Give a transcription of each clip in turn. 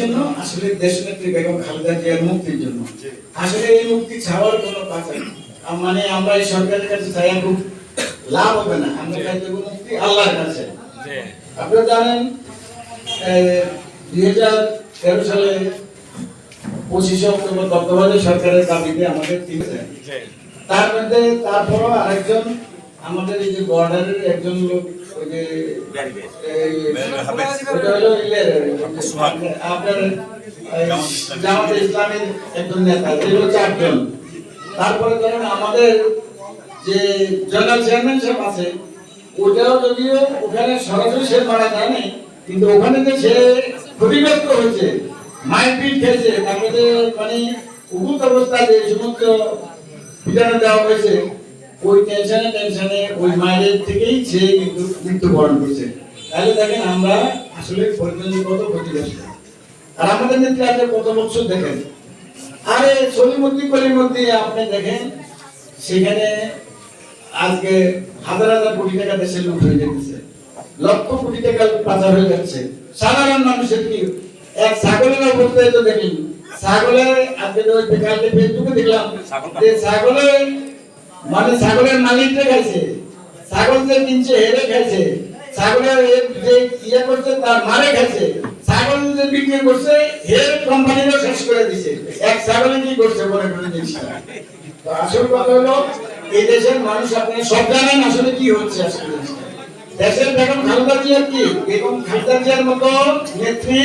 জন্য আসলে দেশনেত্রী বেগম খালেদা জিয়ার মুক্তির জন্য। আসলে এই মুক্তি ছাড়ার কোনো কাজ মানে আমরা এই সরকারের কাছে চাই খুব লাভ হবে না। আমরা চাই দেবো মুক্তি আল্লাহর কাছে। আপনারা জানেন দুই হাজার তেরো সালে পঁচিশে অক্টোবর তত্ত্বাবধায়ক সরকারের দাবিতে আমাদের তিন তার মধ্যে তারপরও আরেকজন আমাদের এই যে বর্ডারের একজন লোক ওই যে আপনার জামাতে ইসলামের একজন নেতা এগুলো চারজন। তারপরে ধরেন আমাদের যে জেনারেল চেয়ারম্যান সাহেব আছে ওটাও যদিও ওখানে সরাসরি সে মারা যায় নাই কিন্তু ওখানে যে সে ক্ষতিগ্রস্ত হয়েছে মারপিট খেয়েছে তারপরে মানে উগুত অবস্থায় যে সমস্ত পিটানো দেওয়া হয়েছে ওই টেনশনে টেনশনে ওই মায়ের থেকেই সে কিন্তু মৃত্যুবরণ করছে। তাহলে দেখেন আমরা আসলে পরিণতি কত ক্ষতিগ্রস্ত আর আমাদের নেত্রী আজকে কত বছর দেখেন? আরে সলিমুদ্দি কলিমুদ্দি আপনি দেখেন, সেখানে আজকে হাজার হাজার কোটি টাকা দেশে লুট হয়ে যেতেছে। লক্ষ কোটি টাকা পাচার হয়ে যাচ্ছে। সাধারণ মানুষের কি? এক ছাগলের অবস্থায় তো দেখি ছাগলের আজকে ফেসবুকে দেখলাম, যে ছাগলের মানে ছাগলের মালিকটা খাইছে। ছাগল কিনছে, হেরে খাইছে। ছাগলের যে ইয়ে করছে, তার মারে খাইছে। ছাগল যে বিক্রি করছে হের কোম্পানিরও শেষ করে দিছে। এক ছাগলে কি করছে মনে করে জিনিসটা তো আসল কথা হলো, এই দেশের মানুষ আপনি সব জানেন আসলে কি হচ্ছে আসলে। দেশের বেগম খালেদা জিয়ার কি? বেগম খালেদা জিয়ার মতো নেত্রী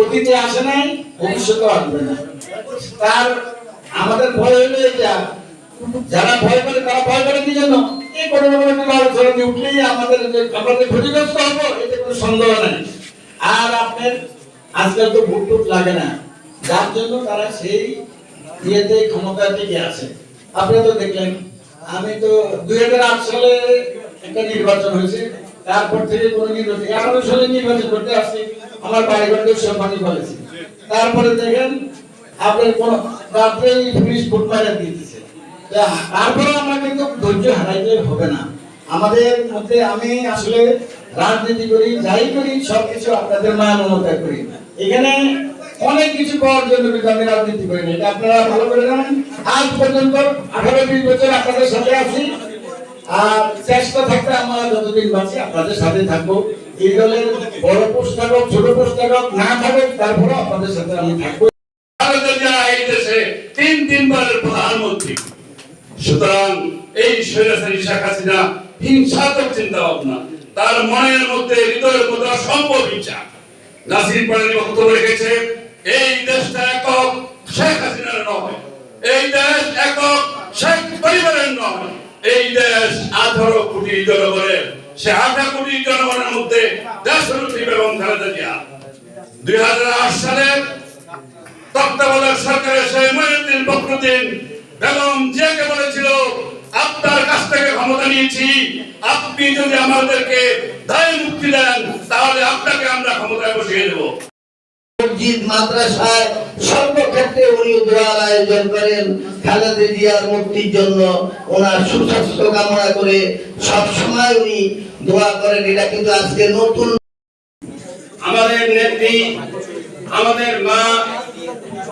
অতীতে আসে নাই ভবিষ্যতে আসবে না। তার আমাদের ভয় হলো এটা। যারা ভয় করে, তারা ভয় করে কি জন্য? এই কোনো না কোনো একটা আলোচনা উঠলেই আমাদের যে আমরা ক্ষতিগ্রস্ত হব এতে কোনো সন্দেহ নাই। আর আপনার আজকাল তো ভোট টুট লাগে না। যার জন্য তারা সেই ইয়েতে ক্ষমতা টিকে আছে। আপনি তো দেখলেন, আমি তো দুই হাজার আট সালে একটা নির্বাচন হয়েছে। তারপর থেকে কোনো নির্বাচন এগারো সালে নির্বাচন করতে আসছি। আমার বাড়িঘরকে সম্মানী করেছি তারপরে দেখেন, আপনার কোন রাত্রে পুলিশ ফুট মারা দিতেছে। তা তারপরে আমরা কিন্তু ধৈর্য হারাইতে হবে না। আমাদের মধ্যে আমি আসলে রাজনীতি করি, যাই করি, সবকিছু আপনাদের মায়া মমতা করি। এখানে অনেক কিছু পাওয়ার জন্য কিন্তু আমি রাজনীতি করি না। এটা আপনারা ভালো করে জানেন। আজ পর্যন্ত আঠারো বিশ বছর আপনাদের সাথে আছি। আর চেষ্টা থাকতে আমরা যতদিন বাঁচি, আপনাদের সাথে থাকব। এই দলের বড় পোস্ট থাকুক, ছোট পোস্ট থাকুক, না থাকুক তারপরে আপনাদের সাথে আমি থাকব। ভারতের যারা এই তিন তিনবারের প্রধানমন্ত্রী সুতরাং এই স্বৈরাচারী শেখ হাসিনা হিংসাত্মক চিন্তা ভাবনা তার মনের মধ্যে হৃদয়ের মধ্যে অসম্ভব হিংসা। নাসির পাড়ানি বক্তব্য রেখেছে, এই দেশটা একক শেখ হাসিনার নয়। এই দেশ একক শেখ পরিবারের নয়। এই দেশ আঠারো কোটি জনগণের, সে আঠারো কোটি জনগণের মধ্যে দেশরুদ্ধি এবং খালেদা জিয়া। দুই হাজার আট সালে তত্ত্বাবধায়ক সরকারের সেই মহিউদ্দিন ফখরুদ্দিন বেগম জিয়াকে বলেছিল আপনার কাছ থেকে ক্ষমতা নিয়েছি। আপনি যদি আমাদেরকে দায় মুক্তি দেন তাহলে আপনাকে আমরা ক্ষমতায় বসিয়ে দেবো। মসজিদ মাদ্রাসায় সর্বক্ষেত্রে উনি দোয়ার আয়োজন করেন। খালেদা জিয়ার মুক্তির জন্য ওনার সুস্বাস্থ্য কামনা করে সব সময় উনি দোয়া করেন। এটা কিন্তু আজকে নতুন আমাদের নেত্রী আমাদের মা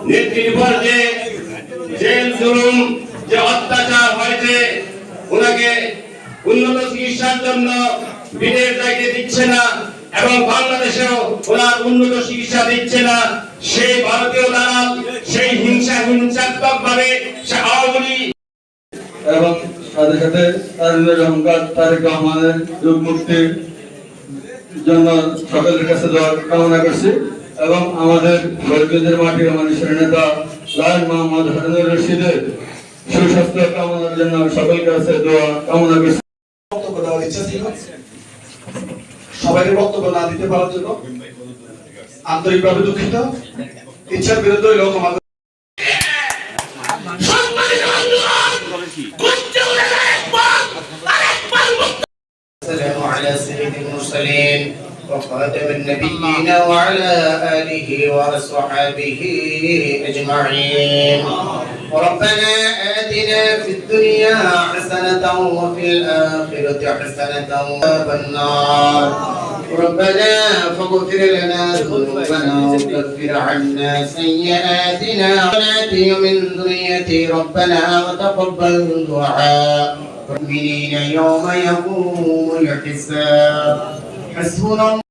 নেত্রীর উপর যে জেল জুলুম যে অত্যাচার হয়েছে, ওনাকে উন্নত চিকিৎসার জন্য বিদেশ যাইতে দিচ্ছে না এবং বাংলাদেশেও ওনার উন্নত চিকিৎসা দিচ্ছে না। সেই ভারতীয় দালাল, সেই হিংসা হিংসাত্মক ভাবে সে আওয়ামী এবং সাথে সাথে তাদের অহংকার তারেক রহমানের যুগ জন্য সকলের কাছে দোয়া কামনা করছি। এবং আমাদের বরগুজের মাটির মানুষের নেতা লাল মোহাম্মদ হারুনুর রশিদের সুস্বাস্থ্য কামনার জন্য সকলের কাছে দোয়া কামনা করছি বক্তব্য দেওয়ার ইচ্ছা ছিল সবাইকে বক্তব্য না দিতে পারার জন্য আন্তরিকভাবে দুঃখিত ইচ্ছার বিরুদ্ধে হইলেও ক্ষমা করে- السلام على سيد المرسلين وخاتم النبيين وعلى آله وأصحابه أجمعين. ربنا آتنا في الدنيا حسنة وفي الآخرة حسنة وعذاب النار ربنا فاغفر لنا ذنوبنا وكفر عنا سيئاتنا. وناتي من ذريتي ربنا وتقبل دعاء. المؤمنين يوم يقوم الحساب. حسبنا